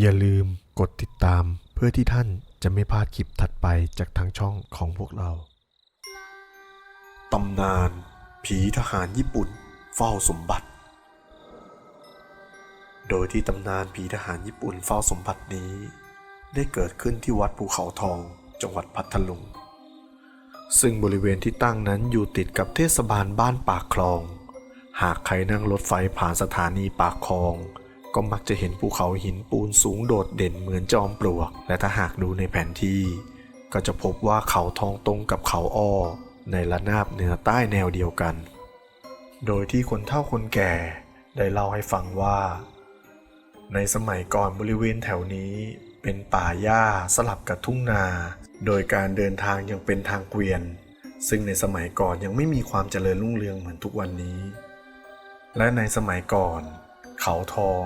อย่าลืมกดติดตามเพื่อที่ท่านจะไม่พลาดคลิปถัดไปจากทางช่องของพวกเรา ตำนาน ผีทหารญี่ปุ่น เฝ้าสมบัติ โดยที่ตำนานผีทหารญี่ปุ่นเฝ้าสมบัตินี้ ได้เกิดขึ้นที่วัดภูเขาทอง จังหวัดพัทลุง ซึ่งบริเวณที่ตั้งนั้นอยู่ติดกับเทศบาลบ้านปากคลอง หากใครนั่งรถไฟผ่านสถานีปากคลอง ก็มักจะเห็นภูเขาหินปูนสูงโดดเด่นเหมือนจอมปลวก และถ้าหากดูในแผนที่ ก็จะพบว่าเขาทองตรงกับเขาอ้อ ในระนาบเหนือใต้แนวเดียวกัน โดยที่คนเฒ่าคนแก่ได้เล่าให้ฟังว่า ในสมัยก่อนบริเวณแถวนี้เป็นป่าหญ้าสลับกับทุ่งนา โดยการเดินทางยังเป็นทางเกวียน ซึ่งในสมัยก่อนยังไม่มีความเจริญรุ่งเรืองเหมือนทุกวันนี้ และในสมัยก่อน เขาทอง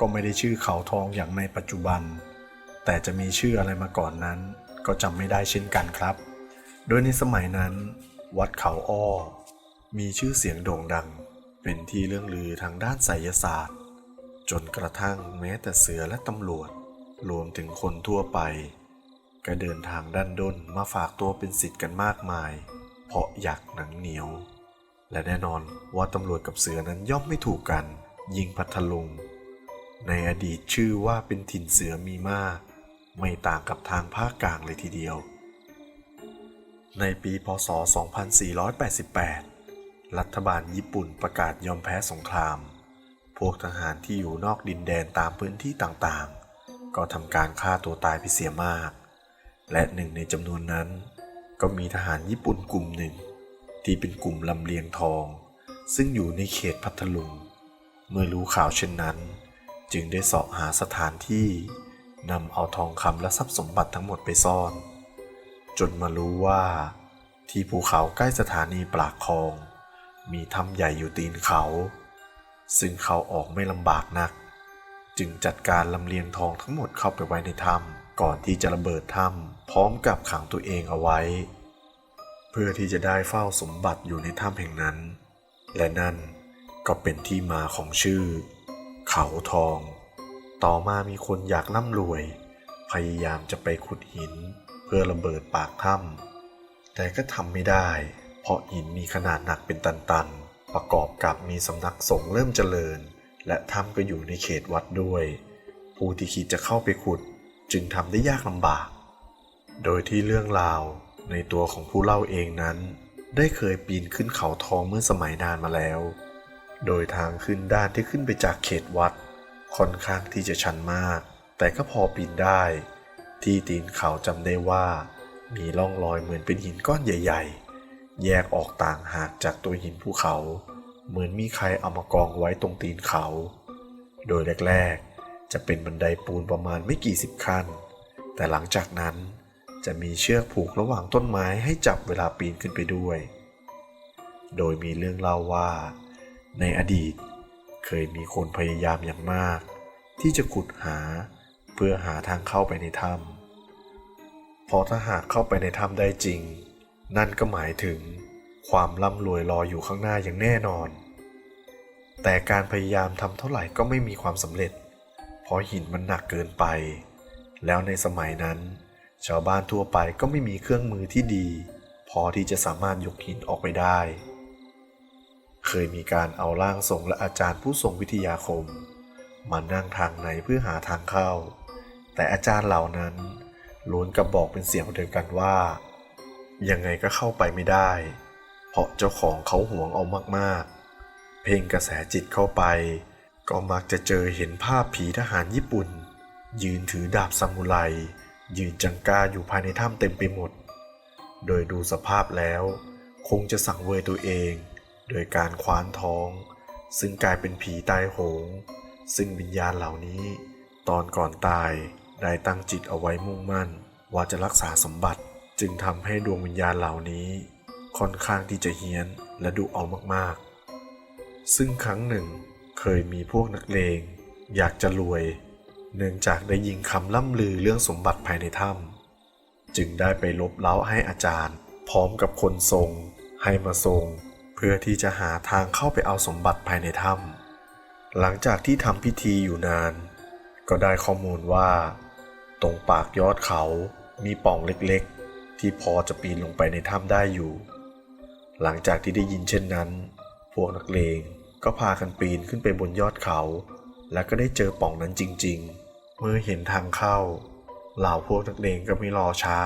ก็ไม่ได้ชื่อเขาทองอย่างในปัจจุบัน แต่จะมีชื่ออะไรมาก่อนนั้น ก็จำไม่ได้เช่นกันครับ โดยในสมัยนั้น วัดเขาอ้อ มีชื่อเสียงโด่งดัง เป็นที่เรื่องลือทางด้านไสยศาสตร์ จนกระทั่งแม้แต่เสือและตำรวจ รวมถึงคนทั่วไป ก็เดินทางด้านด้นมาฝากตัวเป็นสิทธิ์กันมากมาย เพราะอยากหนังเหนียว และแน่นอนว่าตำรวจกับเสือนั้นย่อมไม่ถูกกัน ยิงพัทลุง ในอดีตชื่อว่าเป็นถิ่นเสือมีมาก ไม่ต่างกับทางภาคกลางเลยทีเดียว ในปีพศ 2488 รัฐบาลญี่ปุ่นประกาศยอมแพ้สงคราม พวกทหารที่อยู่นอกดินแดนตามพื้นที่ต่างๆ ก็ทำการฆ่าตัวตายไปเสียมาก และหนึ่งในจำนวนนั้น ก็มีทหารญี่ปุ่นกลุ่มหนึ่ง ที่เป็นกลุ่มลำเลียงทองซึ่งอยู่ในเขตพัทลุง เมื่อรู้ข่าวเช่นนั้น จึงได้เสาะหาสถานที่นำเอาทองคำและทรัพย์สมบัติทั้งหมดไปซ่อน จนมารู้ว่า ที่ภูเขาใกล้สถานีปากคลอง มีถ้ำใหญ่อยู่ตีนเขา ซึ่งเขาออกไม่ลำบากนัก จึงจัดการลำเลียงทองทั้งหมดเข้าไปไว้ในถ้ำก่อนที่จะระเบิดถ้ำพร้อมกับขังตัวเองเอาไว้ เพื่อที่จะได้เฝ้าสมบัติอยู่ในถ้ำแห่งนั้น และนั่น ก็เป็นที่มาของชื่อ เขาทอง ต่อมามีคนอยากร่ำรวย พยายามจะไปขุดหินเพื่อระเบิดปากถ้ำแต่ก็ทำไม่ได้ เพราะหินมีขนาดหนักเป็นตันๆ ประกอบกับมีสำนักสงฆ์เริ่มเจริญ และถ้ำก็อยู่ในเขตวัดด้วย ผู้ที่คิดจะเข้าไปขุดจึงทำได้ยากลำบาก โดยที่เรื่องราวในตัวของผู้เล่าเองนั้น ได้เคยปีนขึ้นเขาทองเมื่อสมัยนานมาแล้ว โดยทางขึ้นด้านที่ขึ้นไปจากเขตวัด ค่อนข้างที่จะชันมาก แต่ก็พอปีนได้ ที่ตีนเขาจำได้ว่า มีร่องรอยเหมือนเป็นหินก้อนใหญ่ ๆ แยกออกต่างหากจากตัวหินภูเขา เหมือนมีใครเอามากองไว้ตรงตีนเขา โดยแรกๆ จะเป็นบันไดปูนประมาณไม่กี่สิบขั้น แต่หลังจากนั้นจะมีเชือกผูกระหว่างต้นไม้ให้จับเวลาปีนขึ้นไปด้วย โดยมีเรื่องเล่าว่า ในอดีต เคยมีคนพยายามอย่างมาก ที่จะขุดหาเพื่อหาทางเข้าไปในถ้ำเพราะถ้าหากเข้าไปในถ้ำได้จริง นั่นก็หมายถึงความร่ำรวยรออยู่ข้างหน้าอย่างแน่นอน แต่การพยายามทำเท่าไหร่ก็ไม่มีความสำเร็จ เพราะหินมันหนักเกินไป แล้วในสมัยนั้น ชาวบ้านทั่วไปก็ไม่มีเครื่องมือที่ดี พอที่จะสามารถยกหินออกไปได้ เคยมีการเอาร่างทรงและอาจารย์ผู้ทรงวิทยาคม มานั่งทางในเพื่อหาทางเข้า แต่อาจารย์เหล่านั้นล้วนกับบอกเป็นเสียงเดียวกันว่า ยังไงก็เข้าไปไม่ได้ เพราะเจ้าของเขาห่วงเอามากๆ เพ่งกระแสจิตเข้าไป ก็มักจะเจอเห็นภาพผีทหารญี่ปุ่น ยืนถือดาบซามูไรยืนจังกาอยู่ภายในถ้ำเต็มไปหมด โดยดูสภาพแล้ว คงจะสั่งเวยตัวเอง โดยการคว้านท้อง ซึ่งกลายเป็นผีตายโหง ซึ่งวิญญาณเหล่านี้ ตอนก่อนตายได้ตั้งจิตเอาไว้มุ่งมั่น ว่าจะรักษาสมบัติจึงทำให้ดวงวิญญาณเหล่านี้ ค่อนข้างที่จะเฮี้ยนและดุเอามากๆ ซึ่งครั้งหนึ่งเคยมีพวกนักเลง อยากจะรวย เนื่องจากได้ยินคำล่ำลือเรื่องสมบัติภายในถ้ำจึงได้ไปลบเล้าให้อาจารย์ พร้อมกับคนทรง ให้มาทรง เพื่อที่จะหาทางเข้าไปเอาสมบัติภายในถ้ำหลังจากที่ทำพิธีอยู่นาน ก็ได้ข้อมูลว่า ตรงปากยอดเขามีป่องเล็กๆ ที่พอจะปีนลงไปในถ้ำได้อยู่ หลังจากที่ได้ยินเช่นนั้น พวกนักเลงก็พากันปีนขึ้นไปบนยอดเขา และก็ได้เจอป่องนั้นจริง ๆ เมื่อเห็นทางเข้า เหล่าพวกนักเลงก็ไม่รอช้า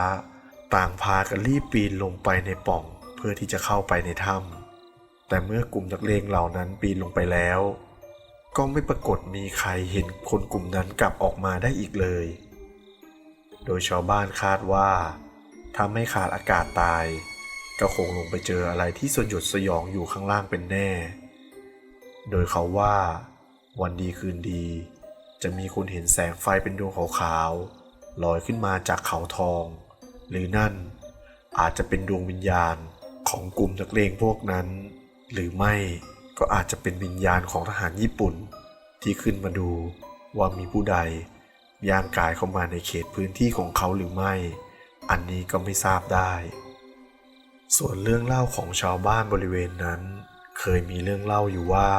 ต่างพากันรีบปีนลงไปในป่อง เพื่อที่จะเข้าไปในถ้ำ แต่เมื่อกลุ่มนักเลงเหล่านั้นปีนลงไปแล้ว ก็ไม่ปรากฏมีใครเห็นคนกลุ่มนั้นกลับออกมาได้อีกเลย โดยชาวบ้านคาดว่าถ้าไม่ขาดอากาศตาย ก็คงลงไปเจออะไรที่สยดสยองอยู่ข้างล่างเป็นแน่ โดยเขาว่า วันดีคืนดี จะมีคนเห็นแสงไฟเป็นดวงขาวๆลอยขึ้นมาจากเขาทอง หรือนั่นอาจจะเป็นดวงวิญญาณของกลุ่มนักเลงพวกนั้น หรือไม่ก็อาจจะเป็นวิญญาณของทหารญี่ปุ่น ที่ขึ้นมาดูว่ามีผู้ใดย่างกายเข้ามาในเขตพื้นที่ของเขาหรือไม่ อันนี้ก็ไม่ทราบได้ ส่วนเรื่องเล่าของชาวบ้านบริเวณนั้น เคยมีเรื่องเล่าอยู่ว่า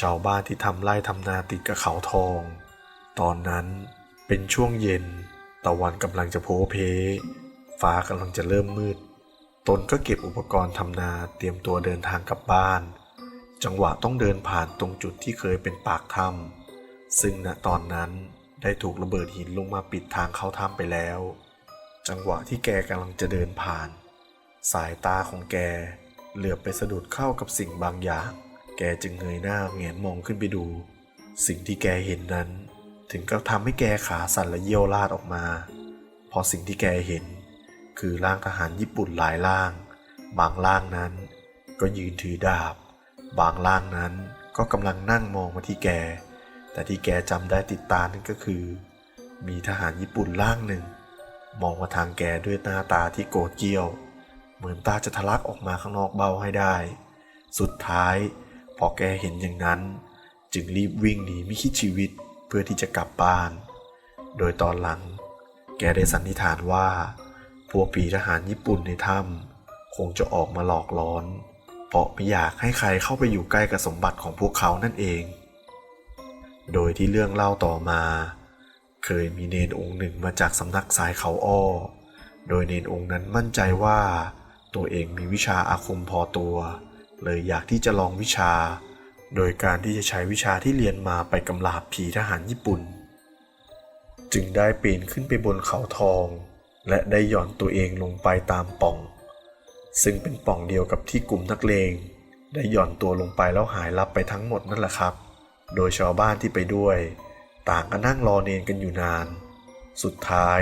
ชาวบ้านที่ทำไร่ทำนาติดกับเขาทอง ตอนนั้นเป็นช่วงเย็น ตะวันกำลังจะโพเพฟ้ากำลังจะเริ่มมืด ตนก็เก็บอุปกรณ์ทำนาเตรียมตัวเดินทางกลับบ้าน จังหวะต้องเดินผ่านตรงจุดที่เคยเป็นปากถ้ำซึ่งณตอนนั้นได้ถูกระเบิดหินลงมาปิดทางเข้าถ้ำไปแล้ว จังหวะที่แกกำลังจะเดินผ่าน สายตาของแกเหลือบไปสะดุดเข้ากับสิ่งบางอย่าง แกจึงเงยหน้าแงนมองขึ้นไปดู สิ่งที่แกเห็นนั้น ถึงกับทำให้แกขาสั่นและเยี่ยวลาดออกมาพราะสิ่งที่แกเห็น คือร่างทหารญี่ปุ่นหลายร่าง บางร่างนั้น ก็ยืนถือดาบ บางร่างนั้นก็กำลังนั่งมองมาที่แก แต่ที่แกจำได้ติดตานั่นก็คือ มีทหารญี่ปุ่นร่างหนึ่ง มองมาทางแกด้วยหน้าตาที่โกรธเกี้ยว เหมือนตาจะทะลักออกมาข้างนอกเบ้าให้ได้ สุดท้าย พอแกเห็นอย่างนั้น จึงรีบวิ่งหนีไม่คิดชีวิตเพื่อที่จะกลับบ้าน โดยตอนหลัง แกได้สันนิษฐานว่า พวกปีทหารญี่ปุ่นในถ้ำคงจะออกมาหลอกล้อน เพราะไม่อยากให้ใครเข้าไปอยู่ใกล้กับสมบัติของพวกเขานั่นเอง โดยที่เรื่องเล่าต่อมา เคยมีเนนองค์หนึ่งมาจากสำนักสายเขาอ้อ โดยเนนองค์นั้นมั่นใจว่า ตัวเองมีวิชาอาคมพอตัว เลยอยากที่จะลองวิชา โดยการที่จะใช้วิชาที่เรียนมาไปกำลาบผีทหารญี่ปุ่น จึงได้ปีนขึ้นไปบนเขาทอง และได้หย่อนตัวเองลงไปตามป่อง ซึ่งเป็นป่องเดียวกับที่กลุ่มนักเลง ได้หย่อนตัวลงไปแล้วหายลับไปทั้งหมดนั่นแหละครับ โดยชาวบ้านที่ไปด้วย ต่างก็นั่งรอเนนกันอยู่นาน สุดท้าย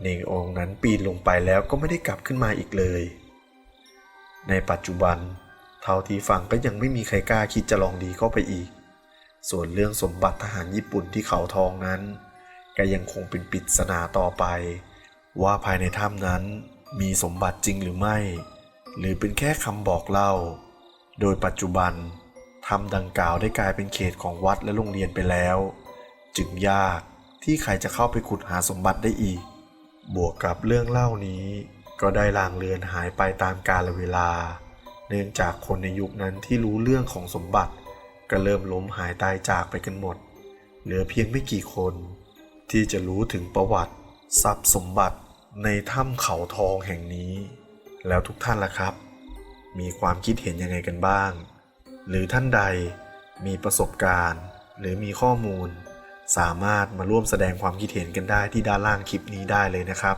เนงองนั้นปีนลงไปแล้วก็ไม่ได้กลับขึ้นมาอีกเลย ในปัจจุบัน เท่าที่ฟังก็ยังไม่มีใครกล้าคิดจะลองดีเข้าไปอีก ส่วนเรื่องสมบัติทหารญี่ปุ่นที่เขาทองนั้น ก็ยังคงเป็นปริศนาต่อไป ว่าภายในถ้ำนั้นมีสมบัติจริงหรือไม่ หรือเป็นแค่คำบอกเล่า โดยปัจจุบันถ้ำดังกล่าวได้กลายเป็นเขตของวัดและโรงเรียนไปแล้ว จึงยากที่ใครจะเข้าไปขุดหาสมบัติได้อีก บวกกับเรื่องเล่านี้ ก็ได้ลางเลือนหายไปตามกาลเวลา เนื่องจากคนในยุคนั้นที่รู้เรื่องของสมบัติ ก็เริ่มล้มหายตายจากไปกันหมด เหลือเพียงไม่กี่คน ที่จะรู้ถึงประวัติ ทรัพย์สมบัติ ในถ้ำเขาทองแห่งนี้ แล้วทุกท่านล่ะครับ มีความคิดเห็นยังไงกันบ้าง หรือท่านใดมีประสบการณ์ หรือมีข้อมูล สามารถมาร่วมแสดงความคิดเห็นกันได้ที่ด้านล่างคลิปนี้ได้เลยนะครับ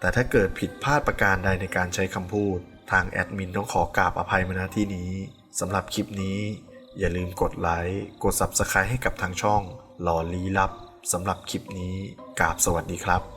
แต่ถ้าเกิดผิดพลาดประการใดในการใช้คำพูด ทางแอดมินต้องขอกราบอภัยมาณที่นี้สำหรับคลิปนี้ อย่าลืมกดไลค์กด Subscribe ให้กับทางช่องหลอลี้ลับสำหรับคลิปนี้กราบสวัสดีครับ